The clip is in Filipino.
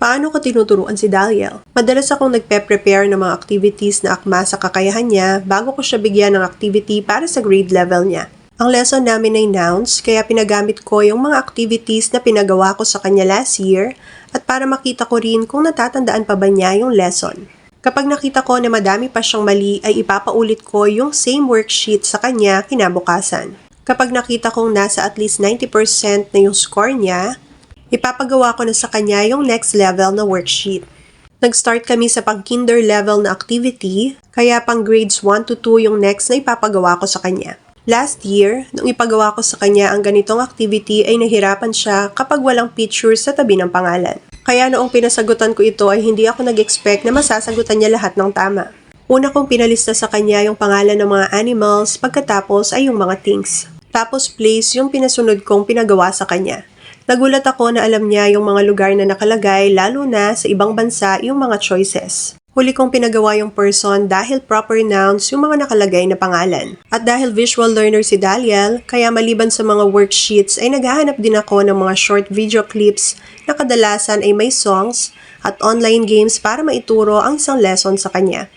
Paano ko tinuturuan si Daliel? Madalas akong nagpe-prepare ng mga activities na akma sa kakayahan niya bago ko siya bigyan ng activity para sa grade level niya. Ang lesson namin ay nouns, kaya pinagamit ko yung mga activities na pinagawa ko sa kanya last year at para makita ko rin kung natatandaan pa ba niya yung lesson. Kapag nakita ko na madami pa siyang mali ay ipapaulit ko yung same worksheet sa kanya kinabukasan. Kapag nakita kong nasa at least 90% na yung score niya, ipapagawa ko na sa kanya yung next level na worksheet. Nag-start kami sa pang-kinder level na activity, kaya pang grades 1 to 2 yung next na ipapagawa ko sa kanya. Last year, nung ipagawa ko sa kanya ang ganitong activity ay nahirapan siya kapag walang picture sa tabi ng pangalan. Kaya noong pinasagutan ko ito ay hindi ako nag-expect na masasagutan niya lahat ng tama. Una kong pinalista sa kanya yung pangalan ng mga animals, pagkatapos ay yung mga things. Tapos place yung pinasunod kong pinagawa sa kanya. Nagulat ako na alam niya yung mga lugar na nakalagay lalo na sa ibang bansa yung mga choices. Huli kong pinagawa yung person dahil proper nouns yung mga nakalagay na pangalan. At dahil visual learner si Daliel, kaya maliban sa mga worksheets ay naghahanap din ako ng mga short video clips na kadalasan ay may songs at online games para maituro ang isang lesson sa kanya.